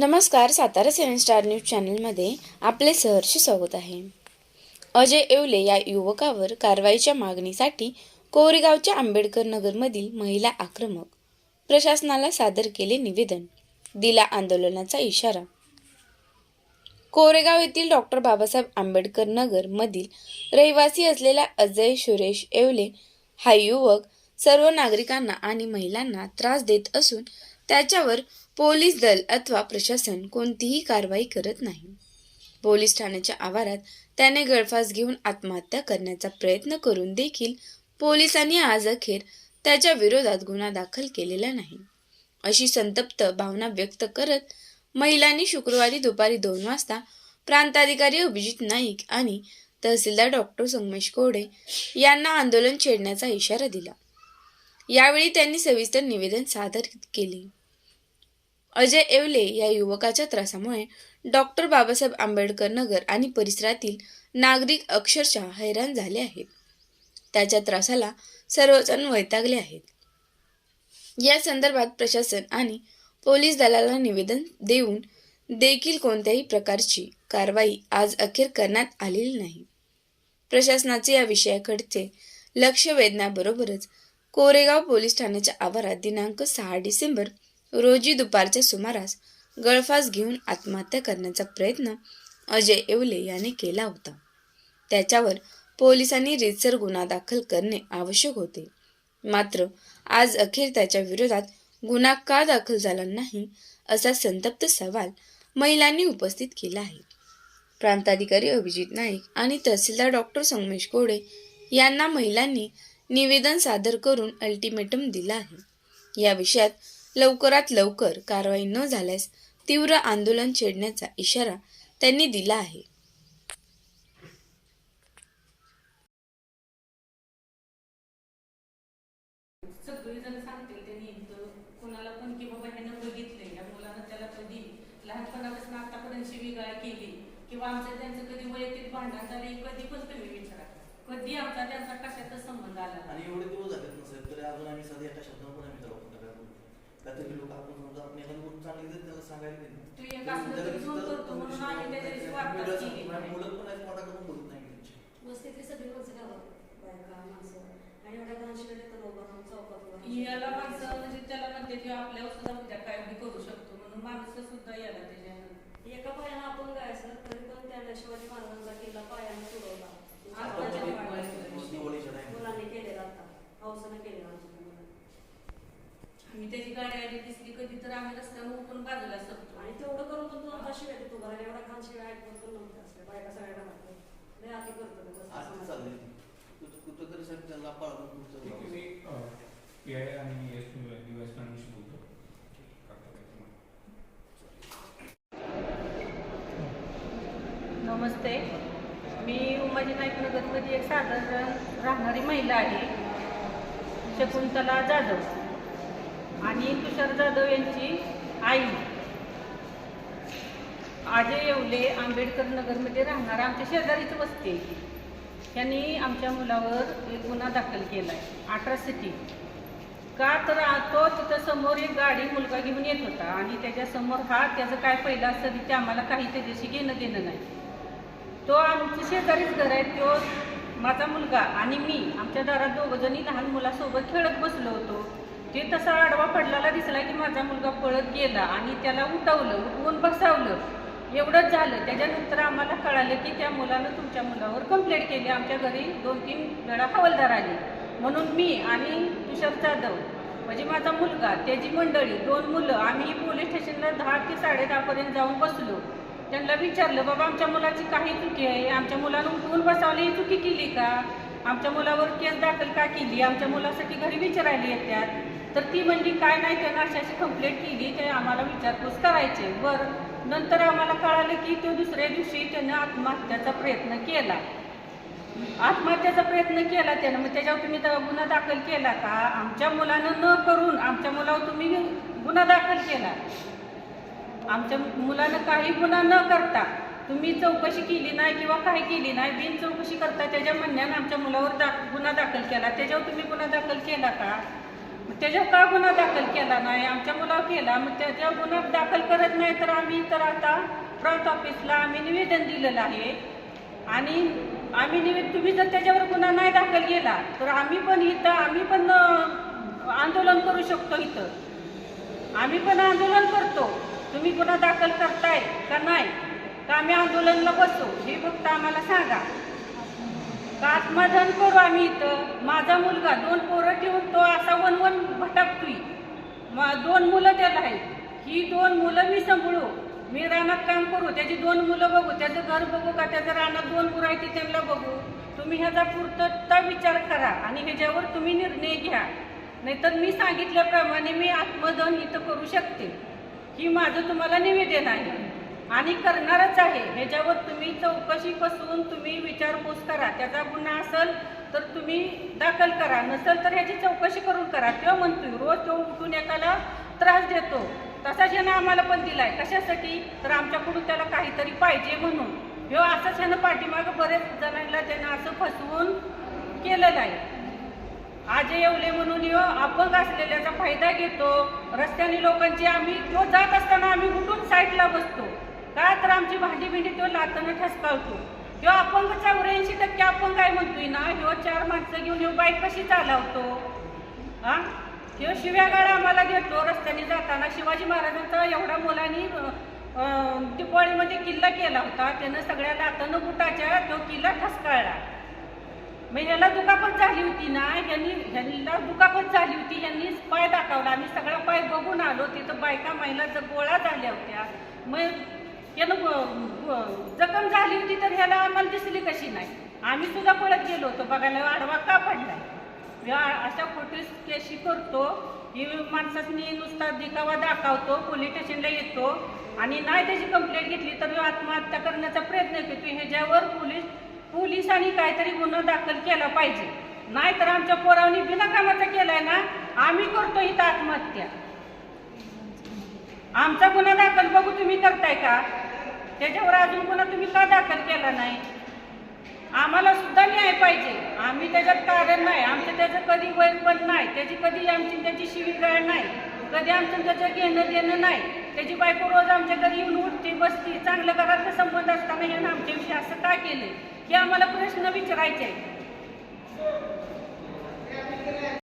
नमस्कार सातारा सेवन star news चॅनलमध्ये आपले सहर्ष स्वागत आहे. अजय येवले या युवकावर कारवाईच्या मागणीसाठी कोरेगावच्या आंबेडकर नगरमधील महिला आक्रमक प्रशासनाला सादर केले निवेदन दिला आंदोलनाचा इशारा. कोरेगाव येथील डॉक्टर बाबासाहेब आंबेडकर नगर मधील रहिवासी असलेला अजय सुरेश येवले हा युवक सर्व नागरिकांना आणि महिलांना त्रास देत असून त्याच्यावर पोलीस दल अथवा प्रशासन कोणतीही कारवाई करत नाही. पोलीस ठाण्याच्या आवारात त्याने गळफास घेऊन आत्महत्या करण्याचा प्रयत्न करून देखील पोलिसांनी आज अखेर त्याच्या विरोधात गुन्हा दाखल केलेला नाही. अशी संतप्त भावना व्यक्त करत महिलांनी शुक्रवारी दुपारी दोन वाजता प्रांताधिकारी अभिजित नाईक आणि तहसीलदार डॉक्टर संगमेश कोडे यांना आंदोलन छेडण्याचा इशारा दिला. यावेळी त्यांनी सविस्तर निवेदन सादर केले. अजय येवले या युवकाच्या त्रासामुळे डॉक्टर बाबासाहेब आंबेडकर नगर आणि परिसरातील नागरिक अक्षरशः हैराण झाले आहेत. त्याच्या त्रासाला सर्वजण वैतागले आहेत. या संदर्भात प्रशासन आणि पोलीस दलाला निवेदन देऊन देखील कोणत्याही प्रकारची कारवाई आज अखेर करण्यात आलेली नाही. प्रशासनाचे या विषयाकडचे लक्ष वेधण्याबरोबरच कोरेगाव पोलीस ठाण्याच्या आवारात दिनांक सहा डिसेंबर रोजी दुपारच्या सुमारास गळफास घेऊन आत्महत्या करण्याचा प्रयत्न अजय येवले याने केला होता. त्याच्यावर पोलिसांनी रितसर गुन्हा दाखल करणे आवश्यक होते. मात्र आज अखेर त्याच्या विरोधात गुन्हा का दाखल झाला नाही असा संतप्त सवाल महिलांनी उपस्थित केला आहे. प्रांताधिकारी अभिजित नाईक आणि तहसीलदार डॉक्टर संगमेश कोडे यांना महिलांनी निवेदन सादर करून अल्टिमेटम दिला आहे. या विषयात लवकरात लवकर कारवाई न झाल्यास तीव्र आंदोलन छेडण्याचा इशारा त्यांनी दिला आहे. कधी लहानपणापासून आतापर्यंत शिवीगाळ केली किंवा आमचं त्यांचं कधी वैयक्तिक भांडण झाले कधी पण तुम्ही विचारा. कधी आमचा त्यांचा कशाचा संबंध आला. आणि एवढे दिवस झालेत ना साहेब तरी अजून आम्ही सध्या एका शब्दावर पण आम्ही त्याला कुठं काय बोलतो काहीतरी लोक आपण समजा आपण एखादी गोष्ट चांगली तरी त्याला सांगायला तू एक असलं तरी फोन करतो म्हणून. मुलं पण आहेत मोठा करून बोलत नाही त्यांची वस्तीतली सगळी माणसं गावात बायका माणसं आणि एवढ्या घाणशिवाय तर उभा राहून चौकात उभा राहून. याला माणसं म्हणजे त्याला म्हणते की आपल्यावर सुद्धा उद्या काय बी करू शकतो म्हणून माणसं सुद्धा याला त्याच्या एका पायानं आपण गायचं तरी पण त्या शिवाजी महाराजांचा किल्ला पायानं तुडवला आत्ताच्या आता काळात. दिवाळीच्या time ला. मुलांनी केलेला आता हौसानं केलेला आमच्या मुलांनी. आम्ही त्याची गाडी आली दिसली कधी तर आम्ही रस्त्यावर उठून बाजूला सरतो आणि तेवढं करून पण दोन तास शिवाय तू घराला नव्हतं असं बायका सगळ्या घरात लय आधी करतो चाललंय कुठं- तरी पाळून मी पी आय आणि बोलतो नमस्ते. मी उमाजी नाईक नगरमध्ये एक साधारण राहणारी महिला आहे. शकुंतला जाधव. आणि तुषार जाधव यांची आई. अजय येवले आंबेडकर नगरमध्ये राहणारा आमच्या शेजारीच वस्ती आहे त्यांनी आमच्या मुलावर एक गुन्हा दाखल केला आहे अट्रॉसिटी का तर तो तिथं समोर एक गाडी मुलगा घेऊन येत होता आणि त्याच्यासमोर हा त्याचं काय पहिलं असतं ते आम्हाला काही त्याच्याशी घेणं देणं नाही. तो आमच्या शेजारीच घर आहे तो माझा मुलगा आणि मी आमच्या दारात दोघंजणी लहान मुलासोबत खेळत बसलो होतो. ते तसा आडवा पडलेला दिसला की माझा मुलगा पळत गेला आणि त्याला उठवलं उठवून बसावलं. एवढंच झालं. त्याच्यानंतर आम्हाला कळालं की त्या मुलानं तुमच्या मुलावर कंप्लेंट केली. आमच्या घरी दोन तीन वेळा हवालदार आली. म्हणून मी आणि तुषार जाधव म्हणजे माझा मुलगा त्याची मंडळी दोन मुलं आम्ही पोलीस स्टेशनला दहा ते साडे दहापर्यंत जाऊन बसलो. त्यांना विचारलं बाबा आमच्या मुलाची काही चुकी आहे? आमच्या मुलानं उठवून बसावली? ही चुकी केली का? आमच्या मुलावर केस दाखल का केली? आमच्या मुलासाठी घरी विचारायला येतात तर ती म्हणजे काय नाही त्यांना अशी कंप्लेंट केली ते आम्हाला विचारपूस करायचे. बरं. नंतर आम्हाला कळालं की तो दुसऱ्या दिवशी त्यानं आत्महत्याचा प्रयत्न केला. आत्महत्याचा प्रयत्न केला त्यानं. मग त्याच्यावर तुम्ही गुन्हा दाखल केला का? आमच्या मुलानं न करून आमच्या मुलावर तुम्ही गुन्हा दाखल केला. आमच्या मुलानं काही गुन्हा न करता तुम्ही चौकशी केली नाही किंवा काही केली नाही बिन चौकशी करता त्याच्या म्हणण्यानं आमच्या मुलावर दा गुन्हा दाखल केला. त्याच्यावर तुम्ही गुन्हा दाखल केला का? त्याच्यावर का गुन्हा दाखल केला नाही? आमच्या मुलावर केला. मग त्याच्यावर गुन्हा दाखल करत नाही तर आम्ही तर आता प्रांत ऑफिसला आम्ही निवेदन दिलेलं आहे. आणि आम्ही निवेद तुम्ही जर त्याच्यावर गुन्हा नाही दाखल केला तर आम्ही पण इथं आम्ही पण आंदोलन करू शकतो इथं. आम्ही पण आंदोलन करतो. तुम्ही गुन्हा दाखल करताय का नाही? का आम्ही आंदोलनला बसतो हे फक्त आम्हाला सांगा. आत्मधन करू आम्ही इथं. माझा मुलगा दोन पोरं ठेवून तो असा वन वन भटकतोय. मा- दोन मुलं त्याला आहेत. ही दोन मुलं मी सांभाळू. मी रानात काम करू. त्याची दोन मुलं बघू. त्याचं घर बघू का? त्याचं रानात दोन मुलं आहे ती त्यांना बघू. तुम्ही ह्याचा पूर्तता विचार करा आणि ह्याच्यावर तुम्ही निर्णय घ्या. नाहीतर मी सांगितल्याप्रमाणे मी आत्मदहन इथं करू शकते. ही माझं तुम्हाला निवेदन आहे. आणि करणारच आहे. ह्याच्यावर तुम्ही चौकशी कसून तुम्ही विचारपूस करा त्याचा गुन्हा असेल तर तुम्ही दाखल करा. नसेल तर ह्याची चौकशी करून करा. किंवा म्हणतोय रोज तो उठून एकाला त्रास देतो. तसाच ह्यानं आम्हाला पण दिलाय. कशासाठी? तर आमच्याकडून त्याला काहीतरी पाहिजे म्हणून. ह्यो असंच ह्यानं पाठीमागं बरेच जणांना त्यानं असं फसवून केलेलं आहे. आजे येवले म्हणून यो अपंग असलेल्याचा फायदा घेतो. रस्त्याने लोकांची आम्ही तो जात असताना आम्ही उठून साईडला बसतो. का तर आमची भांडी भिंडी तो लातानं ठसकावतो ह्यो अपंग चौऱ्याऐंशी टक्के अपंग काय म्हणतोय ना ह्यो चार माणसं घेऊन ह्यो बाईक कशी चालवतो? हा? ह्यो शिव्यागाड आम्हाला देतो रस्त्याने जाताना शिवाजी महाराजांचा एवढा मुलांनी दिपावळीमध्ये किल्ला केला होता त्यानं सगळ्या लातानं बुटाच्या तो किल्ला ठसकाळला. मग ह्याला दुखापत झाली होती ना ह्यांनी ह्यांना दुखापत झाली होती यांनी पाय दाखवला आम्ही सगळा पाय बघून आलो तिथं बायका महिला गोळा झाल्या होत्या मग यानं जखम झाली होती तर ह्याला आम्हाला दिसली कशी नाही. आम्ही सुद्धा पळत गेलो होतो बघायला आडवा का पडलाय अशा खोटी केशी करतो ही माणसाने नुसता दिखावा दाखवतो पोलीस स्टेशनला येतो आणि नाही त्याची कंप्लेंट घेतली तर मी आत्महत्या करण्याचा प्रयत्न करतो. ह्याच्यावर पोलीस पोलिसांनी काहीतरी गुन्हा दाखल केला पाहिजे. नाहीतर आमच्या पोरावनी बिनाकामाचा केलाय ना आम्ही करतो इथं आत्महत्या. आमचा गुन्हा दाखल बघू तुम्ही करताय का? त्याच्यावर अजून पुन्हा तुम्ही का दाखल केला नाही? आम्हाला सुद्धा न्याय पाहिजे. आम्ही त्याच्यात कारण नाही. आमचं त्याचं कधी वैर पण नाही. त्याची कधी आमची त्याची शिवीगाळ नाही. कधी आमचं त्याचं घेणं देणं नाही. त्याची बायको रोज आमच्या घरी येऊन उठते बसते. चांगलं घरातलं संबंध असताना यानं आमच्याविषयी असं का केलं हे आम्हाला प्रश्न विचारायचे आहेत.